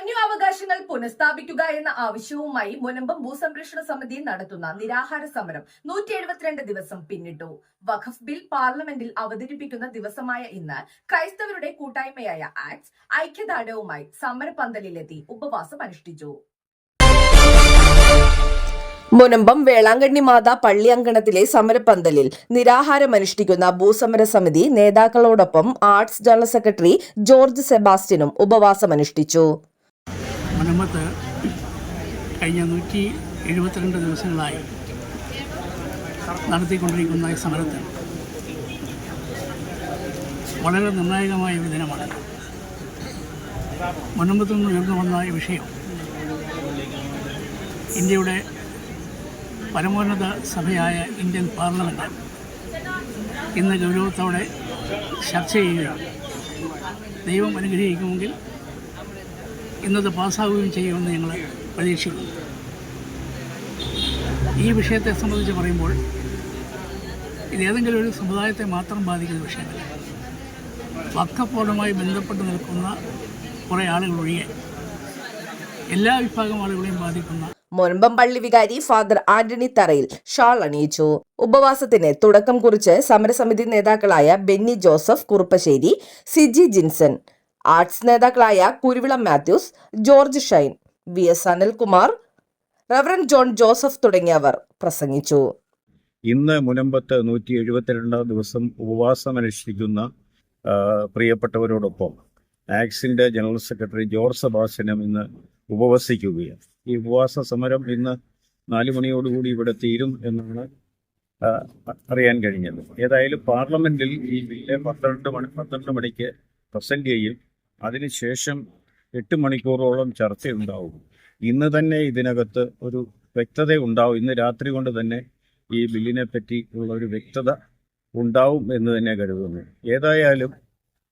Revenue അവകാശങ്ങൾ പുനഃസ്ഥാപിക്കുക എന്ന ആവശ്യവുമായി മുനമ്പം ഭൂസംരക്ഷണ സമിതി നടത്തുന്ന നിരാഹാര സമരം നൂറ്റി എഴുപത്തിരണ്ട് ദിവസം പിന്നിട്ടു. വഖഫ് ബിൽ പാർലമെന്റിൽ അവതരിപ്പിക്കുന്ന ദിവസമായ ഇന്ന് ക്രൈസ്തവരുടെ കൂട്ടായ്മയായ ആക്ട്സ് ഐക്യദാർഢ്യവുമായി സമരപന്തലിലെത്തി ഉപവാസം അനുഷ്ഠിച്ചു. മുനമ്പം വേളാങ്കണ്ണി മാതാ പള്ളി അങ്കണത്തിലെ സമരപ്പന്തലിൽ നിരാഹാരമനുഷ്ഠിക്കുന്ന ഭൂസമര സമിതി നേതാക്കളോടൊപ്പം ആർട്സ് ജനറൽ സെക്രട്ടറി ജോർജ് സെബാസ്റ്റ്യനും ഉപവാസമനുഷ്ഠിച്ചു. മുനമ്പത്ത് കഴിഞ്ഞ നൂറ്റി എഴുപത്തിരണ്ട് ദിവസങ്ങളായി നടത്തിക്കൊണ്ടിരിക്കുന്ന ഈ സമരത്തിൽ വളരെ നിർണായകമായ ഒരു ദിനമാണ്. മുനമ്പത്തു നിന്ന് ഉയർന്നു വന്ന ഈ വിഷയം ഇന്ത്യയുടെ പരമോന്നത സഭയായ ഇന്ത്യൻ പാർലമെന്റ് ഇന്ന് ഗൗരവത്തോടെ ചർച്ച ചെയ്യുകയാണ്. ദൈവം അനുഗ്രഹിക്കുമെങ്കിൽ ഇന്നത് പാസ്സാവുകയും ചെയ്യുമെന്ന് ഞങ്ങൾ പ്രതീക്ഷിക്കുന്നു. ഈ വിഷയത്തെ സംബന്ധിച്ച് പറയുമ്പോൾ ഇതേതെങ്കിലും ഒരു സമുദായത്തെ മാത്രം ബാധിക്കുന്ന വിഷയമല്ല. വക്കപ്പോടുമായി ബന്ധപ്പെട്ട് നിൽക്കുന്ന കുറേ ആളുകൾ ഒഴികെ എല്ലാ വിഭാഗം ആളുകളെയും ബാധിക്കുന്ന പള്ളി വികാരി ഫാദർ ആന്റണി തറയിൽ ഷാൾ അണിയിച്ചു. ഉപവാസത്തിന് തുടക്കം കുറിച്ച് സമരസമിതി നേതാക്കളായ ബെന്നി ജോസഫ് കുറുപ്പശ്ശേരി സിജി ജിൻസൺ ആർട്സ് നേതാക്കളായ കുരുവിളം Mathews George Shine V S Anilkumar reverend John Joseph തുടങ്ങിയവർ പ്രസംഗിച്ചു. ഇന്ന് മുനമ്പത്ത് നൂറ്റി എഴുപത്തിരണ്ടാം ദിവസം ഉപവാസം അനുഷ്ഠിക്കുന്ന പ്രിയപ്പെട്ടവരോടൊപ്പം ആക്സിന്റെ ജനറൽ സെക്രട്ടറി ജോർജ് സെബാസ്റ്റ്യനും ഇന്ന് ഉപവസിക്കുകയാണ്. ഈ ഉപവാസ സമരം ഇന്ന് നാല് മണിയോടുകൂടി ഇവിടെ തീരും എന്നാണ് അറിയാൻ കഴിഞ്ഞത്. ഏതായാലും പാർലമെന്റിൽ ഈ ബില്ല് പന്ത്രണ്ട് മണി പന്ത്രണ്ട് മണിക്ക് പ്രസന്റ് ചെയ്യും. അതിനുശേഷം എട്ട് മണിക്കൂറോളം ചർച്ചയുണ്ടാവും. ഇന്ന് തന്നെ ഇതിനകത്ത് ഒരു വ്യക്തത ഉണ്ടാവും. ഇന്ന് രാത്രി കൊണ്ട് തന്നെ ഈ ബില്ലിനെ പറ്റി ഉള്ള ഒരു വ്യക്തത ഉണ്ടാവും എന്ന് തന്നെ കരുതുന്നു. ഏതായാലും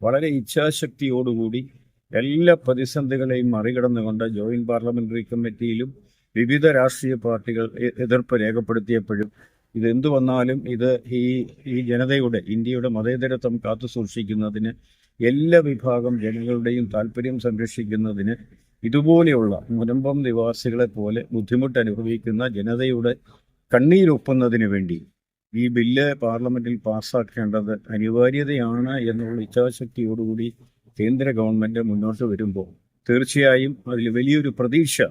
വളരെ ഇച്ഛാശക്തിയോടുകൂടി എല്ലാ പ്രതിസന്ധികളെയും മറികടന്നുകൊണ്ട് ജോയിന്റ് പാർലമെന്ററി കമ്മിറ്റിയിലും വിവിധ രാഷ്ട്രീയ പാർട്ടികൾ എതിർപ്പ് രേഖപ്പെടുത്തിയപ്പോഴും ഇതെന്തു വന്നാലും ഇത് ഈ ഈ ജനതയുടെ ഇന്ത്യയുടെ മതേതരത്വം കാത്തു സൂക്ഷിക്കുന്നതിന് എല്ലാ വിഭാഗം ജനങ്ങളുടെയും താല്പര്യം സംരക്ഷിക്കുന്നതിന് ഇതുപോലെയുള്ള മുനമ്പം നിവാസികളെ പോലെ ബുദ്ധിമുട്ട് അനുഭവിക്കുന്ന ജനതയുടെ കണ്ണീരൊപ്പുന്നതിന് വേണ്ടി ഈ ബില്ല് പാർലമെന്റിൽ പാസ്സാക്കേണ്ടത് അനിവാര്യതയാണ് എന്നുള്ള ഇച്ഛാശക്തിയോടുകൂടി കേന്ദ്ര ഗവൺമെന്റ് മുന്നോട്ട് വരുമ്പോൾ തീർച്ചയായും അതിൽ വലിയൊരു പ്രതീക്ഷ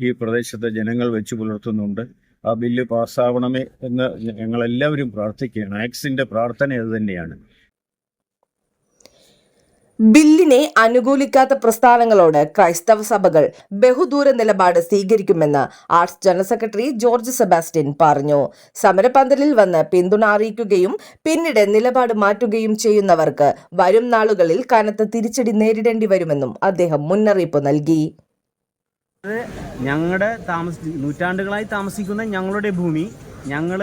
ഈ പ്രദേശത്തെ ജനങ്ങൾ വെച്ച് പുലർത്തുന്നുണ്ട്. ആ ബില്ല് പാസ്സാവണമേ എന്ന് ഞങ്ങളെല്ലാവരും പ്രാർത്ഥിക്കുകയാണ്. ആക്സിന്റെ പ്രാർത്ഥന അത് തന്നെയാണ്. ബില്ലിനെ അനുകൂലിക്കാത്ത പ്രസ്ഥാനങ്ങളോട് ക്രൈസ്തവ സഭകൾ ബഹുദൂര നിലപാട് സ്വീകരിക്കുമെന്ന് arts general secretary George Sebastian പറഞ്ഞു. സമരപന്തലിൽ വന്ന് പിന്തുണ അറിയിക്കുകയും പിന്നീട് നിലപാട് മാറ്റുകയും ചെയ്യുന്നവർക്ക് വരും നാളുകളിൽ കനത്ത തിരിച്ചടി നേരിടേണ്ടി വരുമെന്നും അദ്ദേഹം മുന്നറിയിപ്പ് നൽകി. ഞങ്ങളുടെ താമസ നൂറ്റാണ്ടുകളായി താമസിക്കുന്ന ഞങ്ങളുടെ ഭൂമി ഞങ്ങൾ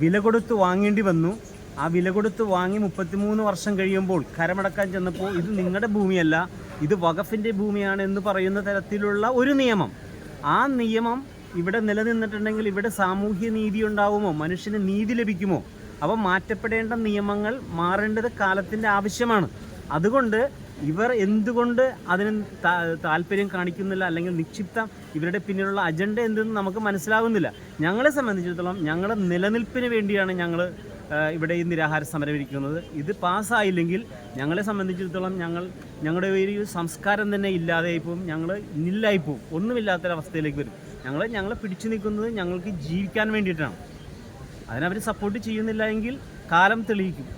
വില കൊടുത്ത് വാങ്ങേണ്ടി വന്നു. ആ വില കൊടുത്ത് വാങ്ങി മുപ്പത്തിമൂന്ന് വർഷം കഴിയുമ്പോൾ കരമടക്കാൻ ചെന്നപ്പോൾ ഇത് നിങ്ങളുടെ ഭൂമിയല്ല ഇത് വകഫിന്റെ ഭൂമിയാണ് എന്ന് പറയുന്ന തരത്തിലുള്ള ഒരു നിയമം. ആ നിയമം ഇവിടെ നിലനിന്നിട്ടുണ്ടെങ്കിൽ ഇവിടെ സാമൂഹ്യ നീതി ഉണ്ടാവുമോ? മനുഷ്യന് നീതി ലഭിക്കുമോ? അവ മാറ്റപ്പെടേണ്ട നിയമങ്ങൾ മാറേണ്ടത് കാലത്തിന്റെ ആവശ്യമാണ്. അതുകൊണ്ട് ഇവർ എന്തുകൊണ്ട് അതിന് താല്പര്യം കാണിക്കുന്നില്ല അല്ലെങ്കിൽ നിക്ഷിപ്തം ഇവരുടെ പിന്നിലുള്ള അജണ്ട എന്തെന്ന് നമുക്ക് മനസ്സിലാകുന്നില്ല ഞങ്ങളെ സംബന്ധിച്ചിടത്തോളം ഞങ്ങളുടെ നിലനിൽപ്പിന് വേണ്ടിയാണ് ഞങ്ങൾ ഇവിടെ ഈ നിരാഹാര സമരം ഇരിക്കുന്നത്. ഇത് പാസ്സായില്ലെങ്കിൽ ഞങ്ങളെ സംബന്ധിച്ചിടത്തോളം ഞങ്ങൾ ഞങ്ങളുടെ ഒരു സംസ്കാരം തന്നെ ഇല്ലാതെയായി പോകും ഞങ്ങൾ നില്ലായി പോകും ഒന്നുമില്ലാത്തൊരവസ്ഥയിലേക്ക് വരും. ഞങ്ങൾ ഞങ്ങളെ പിടിച്ചു നിൽക്കുന്നത് ഞങ്ങൾക്ക് ജീവിക്കാൻ വേണ്ടിയിട്ടാണ്. അതിനവർ സപ്പോർട്ട് ചെയ്യുന്നില്ല എങ്കിൽ കാലം തെളിയിക്കും.